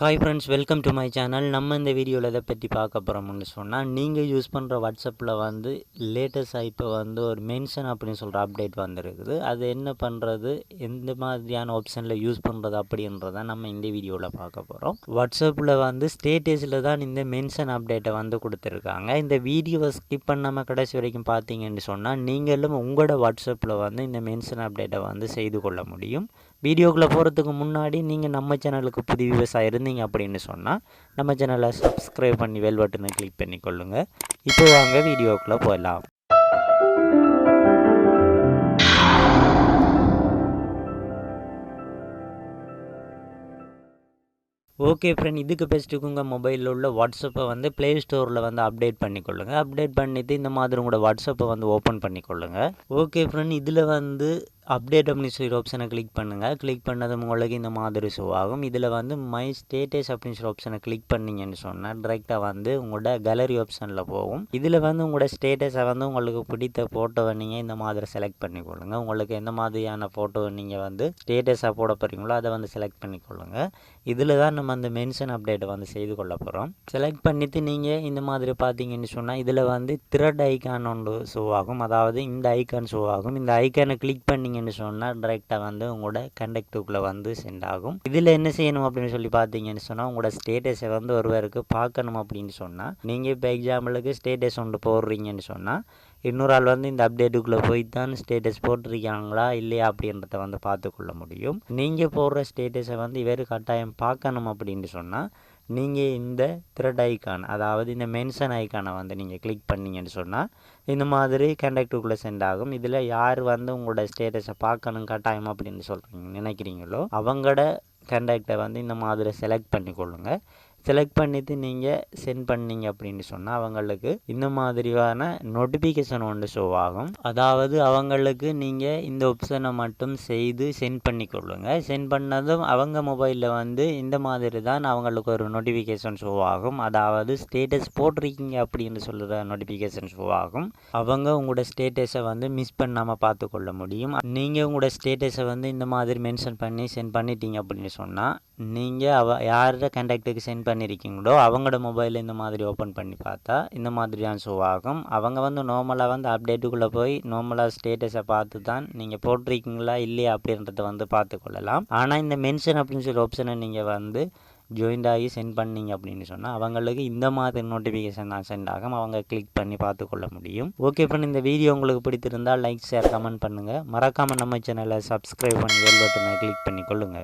Hi friends welcome to my channel நம்ம இந்த வீடியோவில் எதை பற்றி பார்க்க போகிறோம்னு சொன்னால் நீங்கள் யூஸ் பண்ணுற வாட்ஸ்அப்பில் வந்து லேட்டஸ்ட்டாக இப்போ வந்து ஒரு மென்ஷன் அப்படின்னு சொல்கிற அப்டேட் வந்திருக்குது. அது என்ன பண்ணுறது எந்த மாதிரியான ஆப்ஷனில் யூஸ் பண்ணுறது அப்படின்றத நம்ம இந்த வீடியோவில் பார்க்க போகிறோம் வாட்ஸ்அப்பில் வந்து ஸ்டேட்டஸில் தான் இந்த மென்ஷன் அப்டேட்டை வந்து கொடுத்துருக்காங்க. இந்த வீடியோவை ஸ்கிப் பண்ணாமல் கடைசி வரைக்கும் பார்த்தீங்கன்னு சொன்னால் நீங்களும் உங்களோட வாட்ஸ்அப்பில் வந்து இந்த மென்ஷன் அப்டேட்டை வந்து செய்து கொள்ள முடியும். வீடியோக்குள்ளே போகிறதுக்கு முன்னாடி நீங்கள் நம்ம சேனலுக்கு புது விவசாயம் இருந்தீங்க அப்படின்னு சொன்னால் நம்ம சேனலை சப்ஸ்கிரைப் பண்ணி வெல் பட்டனை கிளிக் பண்ணி கொள்ளுங்கள் இப்போ வாங்க வீடியோக்குள்ளே போகலாம் ஓகே ஃப்ரெண்ட் இதுக்கு பெஸ்ட்டுக்கு உங்கள் மொபைலில் உள்ள வாட்ஸ்அப்பை வந்து ப்ளே ஸ்டோரில் வந்து அப்டேட் பண்ணிக்கொள்ளுங்கள் அப்டேட் பண்ணிவிட்டு இந்த மாதிரி உங்களோட வாட்ஸ்அப்பை வந்து ஓப்பன் பண்ணிக்கொள்ளுங்கள் ஓகே ஃப்ரெண்ட் இதில் வந்து அப்டேட் அப்படின்னு சொல்லி ஆப்ஷனை கிளிக் பண்ணுங்கள் கிளிக் பண்ணதும் உங்களுக்கு இந்த மாதிரி ஷோ ஆகும். இதில் வந்து மை ஸ்டேட்டஸ் அப்படின்னு சொல்லி ஆப்ஷனை கிளிக் பண்ணிங்கன்னு சொன்னால் டைரெக்டாக வந்து உங்களோட கேலரி ஆப்ஷனில் போகும். இதில் வந்து உங்களோட ஸ்டேட்டஸை வந்து உங்களுக்கு பிடித்த ஃபோட்டோவை நீங்கள் இந்த மாதிரி செலக்ட் பண்ணிக்கொள்ளுங்க உங்களுக்கு எந்த மாதிரியான ஃபோட்டோவை நீங்கள் வந்து ஸ்டேட்டஸாக போட போகிறீங்களோ அதை வந்து செலக்ட் பண்ணிக்கொள்ளுங்க இதில் தான் நம்ம அந்த மென்ஷன் அப்டேட்டை வந்து செய்து கொள்ள போகிறோம் செலக்ட் பண்ணிவிட்டு நீங்கள் இந்த மாதிரி பார்த்தீங்கன்னு சொன்னால் இதில் வந்து த்ரெட் ஐக்கான் ஒன்று ஷோ ஆகும். அதாவது இந்த ஐக்கான் ஷோ ஆகும். இந்த ஐக்கானை கிளிக் பார்த்தீங்கன்னு சொன்னால் டைரெக்டாக வந்து உங்களோட கண்டக்டுக்குள்ளே வந்து சென்ட் ஆகும். இதில் என்ன செய்யணும் அப்படின்னு சொல்லி பார்த்தீங்கன்னு சொன்னால் உங்களோட ஸ்டேட்டஸை வந்து ஒருவருக்கு பார்க்கணும் அப்படின்னு சொன்னால் நீங்கள் இப்போ எக்ஸாம்பிளுக்கு ஸ்டேட்டஸ் ஒன்று போடுறீங்கன்னு சொன்னால் இன்னொரு ஆள் வந்து இந்த அப்டேட்டுக்குள்ளே போய் தான் ஸ்டேட்டஸ் போட்டிருக்காங்களா இல்லையா அப்படின்றத வந்து பார்த்துக்கொள்ள முடியும். நீங்கள் போடுற ஸ்டேட்டஸை வந்து இவர் கட்டாயம் பார்க்கணும் அப்படின்னு சொன்னால் நீங்கள் இந்த த்ரெட் ஐக்கான் அதாவது இந்த மென்ஷன் ஐக்கானை வந்து நீங்கள் கிளிக் பண்ணீங்கன்னு சொன்னால் இந்த மாதிரி கண்டக்டுக்குள்ளே சென்ட் ஆகும். இதில் யார் வந்து உங்களோட ஸ்டேட்டஸை பார்க்கணும் கட்டாயம் அப்படின்னு சொல்கிறீங்க நினைக்கிறீங்களோ அவங்களோட கண்டக்டை வந்து இந்த மாதிரி செலக்ட் கொள்ளுங்கள் செலக்ட் பண்ணிவிட்டு நீங்கள் சென்ட் பண்ணீங்க அப்படின்னு சொன்னால் அவங்களுக்கு இந்த மாதிரியான நோட்டிஃபிகேஷன் ஒன்று ஷோ ஆகும். அதாவது அவங்களுக்கு நீங்கள் இந்த ஆப்ஷனை மட்டும் செய்து சென்ட் பண்ணி கொள்ளுங்கள் சென்ட் பண்ணதும் அவங்க மொபைலில் வந்து இந்த மாதிரி தான் அவங்களுக்கு ஒரு நோட்டிஃபிகேஷன் ஷோ ஆகும். அதாவது ஸ்டேட்டஸ் போட்டிருக்கீங்க அப்படின்னு சொல்கிற நோட்டிஃபிகேஷன் ஷோ ஆகும். அவங்க உங்களோட ஸ்டேட்டஸை வந்து மிஸ் பண்ணாமல் பார்த்துக்கொள்ள முடியும். நீங்கள் உங்களோட ஸ்டேட்டஸை வந்து இந்த மாதிரி மென்ஷன் பண்ணி சென்ட் பண்ணிட்டீங்க அப்படின்னு சொன்னால் நீங்கள் அவ யாரோட கண்டக்டுக்கு சென்ட் பண்ணியிருக்கீங்களோ அவங்களோட மொபைலில் இந்த மாதிரி ஓப்பன் பண்ணி பார்த்தா இந்த மாதிரியான ஷோ ஆகும். அவங்க வந்து நார்மலாக வந்து அப்டேட்டுக்குள்ளே போய் நார்மலாக ஸ்டேட்டஸை பார்த்து தான் நீங்கள் போட்டிருக்கீங்களா இல்லையா அப்படின்றத வந்து பார்த்துக்கொள்ளலாம் ஆனால் இந்த மென்ஷன் அப்படின்னு சொல்லி ஆப்ஷனை நீங்கள் வந்து ஜாயின்ட் ஆகி சென்ட் பண்ணீங்க அப்படின்னு சொன்னால் அவங்களுக்கு இந்த மாதிரி நோட்டிஃபிகேஷன் தான் சென்ட் ஆகும். அவங்க கிளிக் பண்ணி பார்த்துக்கொள்ள முடியும். ஓகே ஃப்ரெண்ட் இந்த வீடியோ உங்களுக்கு பிடித்திருந்தால் லைக் ஷேர் கமெண்ட் பண்ணுங்கள் மறக்காமல் நம்ம சேனலை சப்ஸ்கிரைப் பண்ணி வெல் பட்டனை கிளிக் பண்ணி கொள்ளுங்கள்